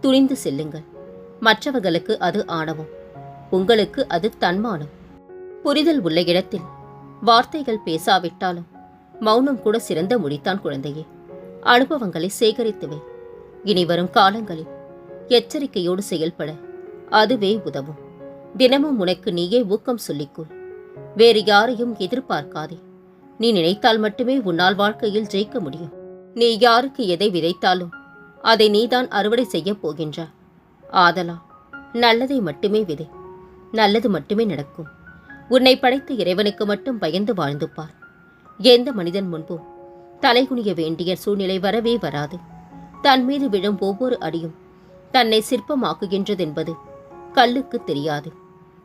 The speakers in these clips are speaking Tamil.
துணிந்து செல்லுங்கள். மற்றவர்களுக்கு அது ஆணவம். உங்களுக்கு அது தன்மானம். புரிதல் உள்ள இடத்தில் வார்த்தைகள் பேசாவிட்டாலும் மௌனம் கூட சிறந்த மொழித்தான் குழந்தையே. அனுபவங்களை சேகரித்துவை இனி வரும் காலங்களில் எச்சரிக்கையோடு செயல்பட அதுவே உதவும். தினமும் உனக்கு நீயே ஊக்கம் சொல்லிக்கொள். வேறு யாரையும் எதிர்பார்க்காதே. நீ நினைத்தால் மட்டுமே உன்னால் வாழ்க்கையில் ஜெயிக்க முடியும். நீ யாருக்கு எதை விதைத்தாலும் அதை நீதான் அறுவடை செய்யப் போகின்றாய் ஆதலா நல்லதை மட்டுமே விதை. நல்லது மட்டுமே நடக்கும். உன்னை படைத்த இறைவனுக்கு மட்டும் பயந்து வாழ்ந்து பார். எந்த மனிதன் முன்பும் தலைகுனிய வேண்டிய சூழ்நிலை வரவே வராது. தன் மீது விழும் ஒவ்வொரு அடியும் தன்னை சிற்பமாக்குகின்றதென்பது கல்லுக்கு தெரியாது.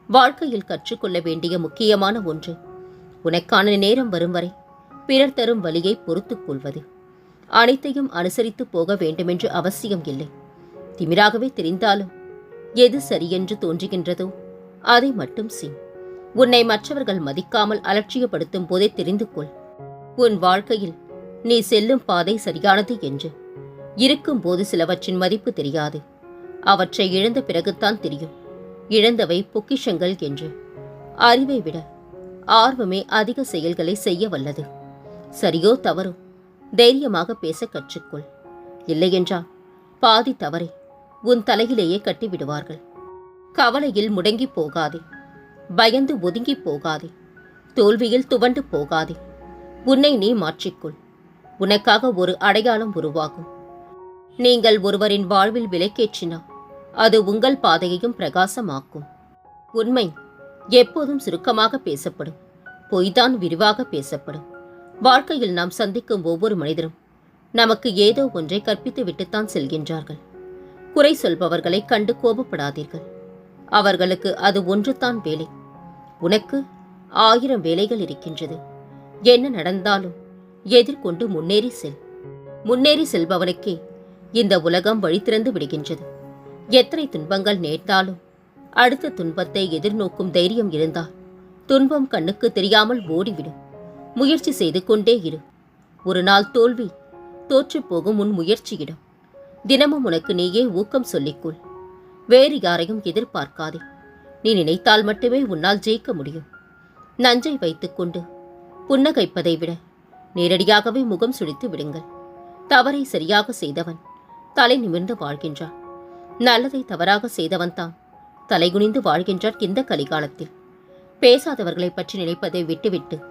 வாழ்க்கையில் கற்றுக்கொள்ள வேண்டிய முக்கியமான ஒன்று உனக்கான நேரம் வரும் வரை பிறர் தரும் வழியை பொறுத்துக் கொள்வது. அனைத்தையும் அனுசரித்து போக வேண்டுமென்று அவசியம் இல்லை. திமிராகவே தெரிந்தாலும் எது சரியென்று தோன்றுகின்றதோ அதை மட்டும் செய். உன்னை மற்றவர்கள் மதிக்காமல் அலட்சியப்படுத்தும் போதே தெரிந்து கொள். உன் வாழ்க்கையில் நீ செல்லும் பாதை சரியானது என்று. இருக்கும்போது சிலவற்றின் மதிப்பு தெரியாது. அவற்றை இழந்த பிறகுதான் தெரியும். இழந்தவை பொக்கிஷங்கள் என்று. அறிவை விட ஆர்வமே அதிக செயல்களை செய்ய வல்லது. சரியோ தவறோ தைரியமாக பேச கற்றுக்கொள். இல்லையென்றால் பாதி தவறை உன் தலையிலேயே கட்டி விடுவார்கள் கவலையில் முடங்கி போகாதே. பயந்து ஒதுங்கி போகாதே. தோல்வியில் துவண்டு போகாதே. உன்னை நீ மாற்றிக்கொள். உனக்காக ஒரு அடையாளம் உருவாகும். நீங்கள் ஒருவரின் வாழ்வில் விலைக்கேற்றினால் அது உங்கள் பாதையையும் பிரகாசமாக்கும். உண்மை எப்போதும் சுருக்கமாக பேசப்படும். பொய்தான் விரிவாக பேசப்படும். வாழ்க்கையில் நாம் சந்திக்கும் ஒவ்வொரு மனிதரும் நமக்கு ஏதோ ஒன்றை கற்பித்து விட்டுத்தான் செல்கின்றார்கள். குறை சொல்பவர்களை கண்டு கோபப்படாதீர்கள். அவர்களுக்கு அது ஒன்றுதான் வேலை. உனக்கு ஆயிரம் வேலைகள் இருக்கின்றது. என்ன நடந்தாலும் எதிர்கொண்டு முன்னேறி செல். முன்னேறி செல்பவனுக்கே இந்த உலகம் வழி திறந்து விடுகின்றது. எத்தனை துன்பங்கள் நேர்த்தாலும் அடுத்த துன்பத்தை எதிர்நோக்கும் தைரியம் இருந்தால் துன்பம் கண்ணுக்கு தெரியாமல் ஓடிவிடும். முயற்சி செய்து கொண்டே இரு. ஒரு நாள் தோல்வி தோற்றுப் போகும் உன் முயற்சியிடம். தினமும் உனக்கு நீயே ஊக்கம் சொல்லிக்கொள். வேறு யாரையும் எதிர்பார்க்காதே. நீ நினைத்தால் மட்டுமே உன்னால் ஜெயிக்க முடியும். நஞ்சை வைத்துக்கொண்டு புன்னகைப்பதை விட நேரடியாகவே முகம் சுழித்து விடுங்கள். தவறை சரியாக செய்தவன் தலை நிமிர்ந்து வாழ்கின்றான். நல்லதை தவறாக செய்தவன் தான் தலைகுனிந்து வாழ்கின்றான் இந்த கலிகாலத்தில். பேசாதவர்களைப் பற்றி நினைப்பதை விட்டுவிட்டு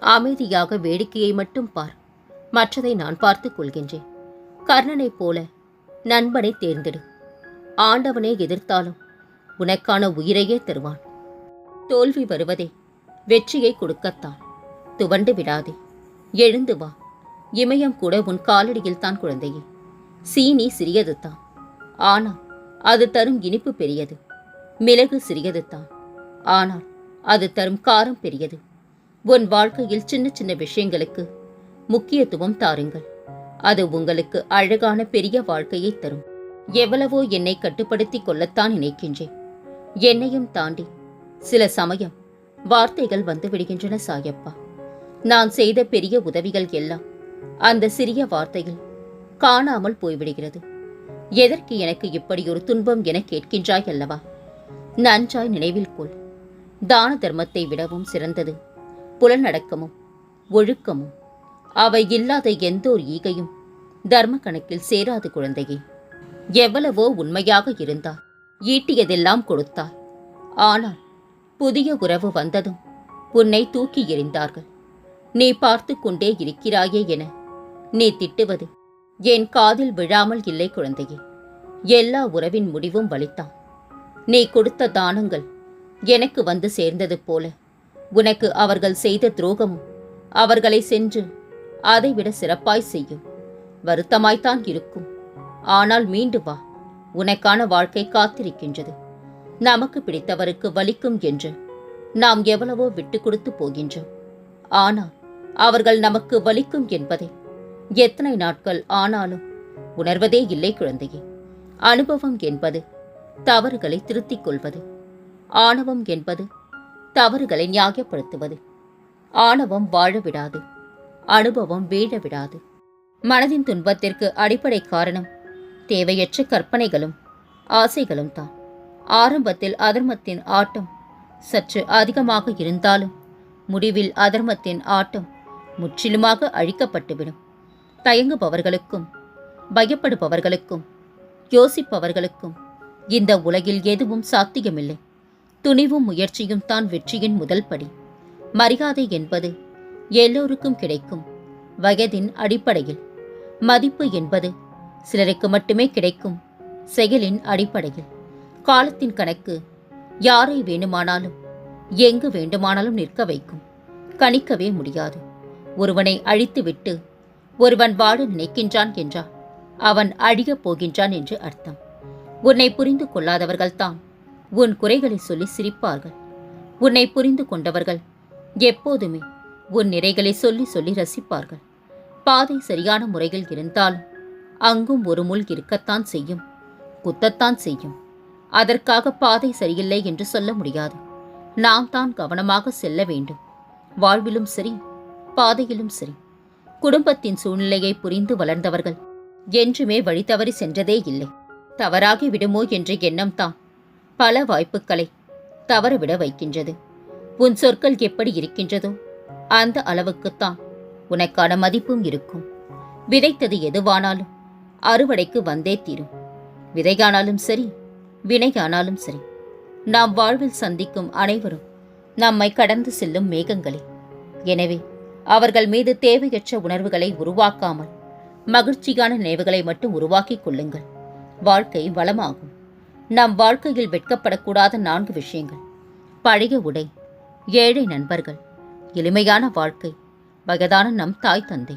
அமைதியாக வேடிக்கையை மட்டும் பார். மற்றதை நான் பார்த்துக் கொள்கின்றேன். கர்ணனைப் போல நண்பனை தேர்ந்தெடு. ஆண்டவனை எதிர்த்தாலும் உனக்கான உயிரையே தருவான். தோல்வி வருவதே வெற்றியை கொடுக்கத்தான். துவண்டு விடாதே. எழுந்து வா. இமயம் கூட உன் காலடியில் தான் குழந்தையே. சீனி சிறியது தான். ஆனால் அது தரும் இனிப்பு பெரியது. மிளகு சிறியது தான். ஆனால் அது தரும் காரம் பெரியது. உன் வாழ்க்கையில் சின்ன சின்ன விஷயங்களுக்கு முக்கியத்துவம் தாருங்கள். அது உங்களுக்கு அழகான பெரிய வாழ்க்கையை தரும். எவ்வளவோ என்னை கட்டுப்படுத்திக் கொள்ளத்தான் நினைக்கின்றேன். என்னையும் தாண்டி சில சமயம் வார்த்தைகள் வந்து விடுகின்றன சாயப்பா. நான் செய்த பெரிய உதவிகள் எல்லாம் அந்த சிறிய வார்த்தையில் காணாமல் போய்விடுகிறது. எதற்கு எனக்கு இப்படி ஒரு துன்பம் என கேட்கின்றாய் அல்லவா? நன்றாய் நினைவில் கொள். தான தர்மத்தை விடவும் சிறந்தது. புலனடக்கமும் ஒழுக்கமும் அவை இல்லாத எந்த ஒரு ஈகையும் தர்ம கணக்கில் சேராது குழந்தையே. எவ்வளவோ உண்மையாக இருந்தார் ஈட்டியதெல்லாம் கொடுத்தார் ஆனால் புதிய உறவு வந்ததும் உன்னை தூக்கி எறிந்தார்கள். நீ பார்த்து கொண்டே இருக்கிறாயே என நீ திட்டுவது என் காதில் விழாமல் இல்லை குழந்தையே. எல்லா உறவின் முடிவும் வலித்தான் நீ கொடுத்த தானங்கள் எனக்கு வந்து சேர்ந்தது போல உனக்கு அவர்கள் செய்த துரோகமும் அவர்களை சென்று அதைவிட சிறப்பாய் செய்யும் வருத்தமாய்த்தான் இருக்கும். ஆனால் மீண்டு வா. உனக்கான வாழ்க்கை காத்திருக்கின்றது. நமக்கு பிடித்தவருக்கு வலிக்கும் என்று நாம் எவ்வளவோ விட்டு கொடுத்து போகின்றோம். ஆனால் அவர்கள் நமக்கு வலிக்கும் என்பதை எத்தனை நாட்கள் ஆனாலும் உணர்வதே இல்லை குழந்தையே. அனுபவம் என்பது தவறுகளை திருத்திக் கொள்வது. ஆணவம் என்பது தவறுகளை நியாயப்படுத்துவது. ஆணவம் வாழ விடாது அனுபவம் வீழ விடாது மனதின் துன்பத்திற்கு அடிப்படை காரணம் தேவையற்ற கற்பனைகளும் ஆசைகளும் தான். ஆரம்பத்தில் அதர்மத்தின் ஆட்டம் சற்று அதிகமாக இருந்தாலும் முடிவில் அதர்மத்தின் ஆட்டம் முற்றிலுமாக அழிக்கப்பட்டுவிடும். தயங்குபவர்களுக்கும் பயப்படுபவர்களுக்கும் யோசிப்பவர்களுக்கும் இந்த உலகில் எதுவும் சாத்தியமில்லை. துணிவும் முயற்சியும் தான் வெற்றியின் முதல் படி. மரியாதை என்பது எல்லோருக்கும் கிடைக்கும். வயதின் அடிப்படையில். மதிப்பு என்பது சிலருக்கு மட்டுமே கிடைக்கும். செயலின் அடிப்படையில். காலத்தின் கணக்கு யாரை வேண்டுமானாலும் எங்கு வேண்டுமானாலும் நிற்க வைக்கும். கணிக்கவே முடியாது. ஒருவனை அழித்துவிட்டு ஒருவன் வாழ நினைக்கின்றான் என்றால் அவன் அழியப் போகின்றான் என்று அர்த்தம். உன்னை புரிந்து கொள்ளாதவர்கள்தான் உன் குறைகளை சொல்லி சிரிப்பார்கள். உன்னை புரிந்து கொண்டவர்கள் எப்போதுமே உன் நிறைகளை சொல்லி சொல்லி ரசிப்பார்கள். பாதை சரியான முறையில் இருந்தாலும் அங்கும் ஒரு முள் இருக்கத்தான் செய்யும். குத்தத்தான் செய்யும். அதற்காக பாதை சரியில்லை என்று சொல்ல முடியாது. நாம் தான் கவனமாக செல்ல வேண்டும். வாழ்விலும் சரி பாதையிலும் சரி. குடும்பத்தின் சூழ்நிலையை புரிந்து வளர்ந்தவர்கள் என்றுமே வழி தவறி சென்றதே இல்லை. தவறாகி விடுமோ என்ற எண்ணம் தான் பல வாய்ப்புகளை தவறவிட வைக்கின்றது. உன் சொற்கள் எப்படி இருக்கின்றதோ அந்த அளவுக்குத்தான் உனக்கான மதிப்பும் இருக்கும். விதைத்தது எதுவானாலும் அறுவடைக்கு வந்தே தீரும். விதையானாலும் சரி வினையானாலும் சரி நாம் வாழ்வில் சந்திக்கும் அனைவரும் நம்மை கடந்து செல்லும் மேகங்களே. எனவே அவர்கள் மீது தேவையற்ற உணர்வுகளை உருவாக்காமல் மகிழ்ச்சியான நினைவுகளை மட்டும் உருவாக்கிக் கொள்ளுங்கள். வாழ்க்கை வளமாகும். நம் வாழ்க்கையில் வெட்கப்படக்கூடாத நான்கு விஷயங்கள். பழைய உடை ஏழை நண்பர்கள் எளிமையான வாழ்க்கை வயதான நம் தாய் தந்தை.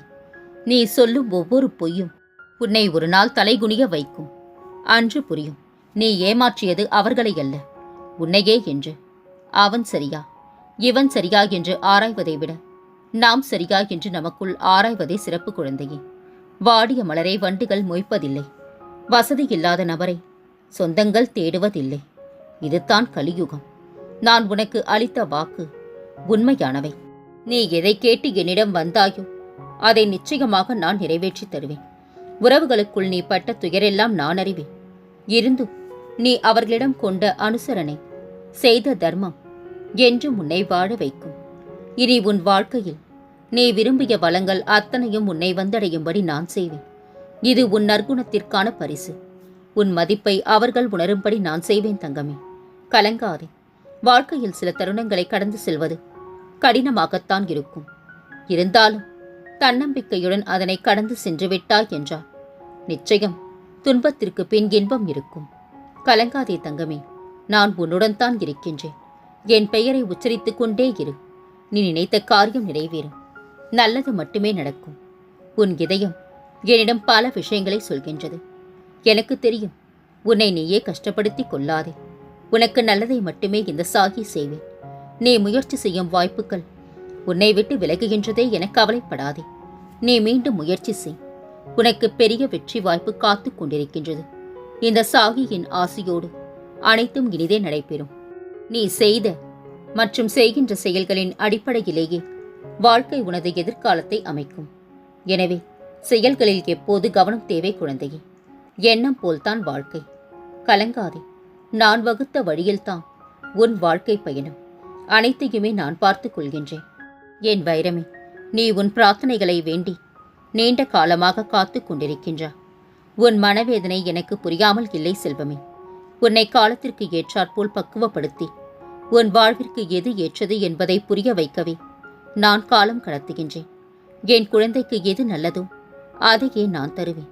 நீ சொல்லும் ஒவ்வொரு பொய்யும் உன்னை ஒரு நாள் தலைகுனிய வைக்கும். அன்று புரியும் நீ ஏமாற்றியது அவர்களை அல்ல உன்னையே என்று. அவன் சரியா இவன் சரியா என்று ஆராய்வதை விட நாம் சரியா என்று நமக்குள் ஆராய்வதே சிறப்பு குழந்தையே. வாடிய மலரை வண்டுகள் மொய்ப்பதில்லை. வசதி இல்லாத நபரை சொந்தங்கள் தேடுவதில்லை. இதுதான் கலியுகம். நான் உனக்கு அளித்த வாக்கு உண்மையானவை. நீ எதை கேட்டு என்னிடம் வந்தாயோ அதை நிச்சயமாக நான் நிறைவேற்றித் தருவேன். உறவுகளுக்குள் நீ பட்ட துயரெல்லாம் நான் அறிவேன். இருந்தும் நீ அவர்களிடம் கொண்ட அனுசரணை செய்த தர்மம் என்றும் உன்னை வாழ வைக்கும். இனி உன் வாழ்க்கையில் நீ விரும்பிய வளங்கள் அத்தனையும் உன்னை வந்தடையும்படி நான் செய்வேன். இது உன் நற்குணத்திற்கான பரிசு. உன் மதிப்பை அவர்கள் உணரும்படி நான் செய்வேன் தங்கமே. கலங்காதே. வாழ்க்கையில் சில தருணங்களை கடந்து செல்வது கடினமாகத்தான் இருக்கும். இருந்தாலும் தன்னம்பிக்கையுடன் அதனை கடந்து சென்று விட்டாய் என்றார் நிச்சயம் துன்பத்திற்கு பின் இன்பம் இருக்கும். கலங்காதே தங்கமே. நான் உன்னுடன் தான் இருக்கின்றேன். என் பெயரை உச்சரித்துக் கொண்டே இரு. நீ நினைத்த காரியம் நிறைவேறும். நல்லது மட்டுமே நடக்கும். உன் இதயம் என்னிடம் பல விஷயங்களை சொல்கின்றது. எனக்கு தெரியும். உன்னை நீயே கஷ்டப்படுத்திக் கொள்ளாதே. உனக்கு நல்லதை மட்டுமே இந்த சாகி செய்வேன். நீ முயற்சி செய்யும் வாய்ப்புகள் உன்னை விட்டு விலகுகின்றதே என கவலைப்படாதே. நீ மீண்டும் முயற்சி செய். உனக்கு பெரிய வெற்றி வாய்ப்பு காத்து கொண்டிருக்கின்றது. இந்த சாகியின் ஆசையோடு அனைத்தும் இனிதே நடைபெறும். நீ செய்த மற்றும் செய்கின்ற செயல்களின் அடிப்படையிலேயே வாழ்க்கை உனது எதிர்காலத்தை அமைக்கும். எனவே செயல்களில் எப்போது கவனம் தேவை குழந்தையே. எண்ணம் போல்தான் வாழ்க்கை. கலங்காதே நான் வகுத்த வழியில்தான் உன் வாழ்க்கை பயணம். அனைத்தையுமே நான் பார்த்துக் கொள்கின்றேன். என் வைரமே நீ உன் பிரார்த்தனைகளை வேண்டி நீண்ட காலமாக காத்து கொண்டிருக்கின்றா உன் மனவேதனை எனக்கு புரியாமல் இல்லை செல்வமே. உன்னை காலத்திற்கு ஏற்றாற்போல் பக்குவப்படுத்தி உன் வாழ்விற்கு எது ஏற்றது என்பதை புரிய வைக்கவே நான் காலம் கடத்துகின்றேன். என் குழந்தைக்கு எது நல்லதோ அதையே நான் தருவேன்.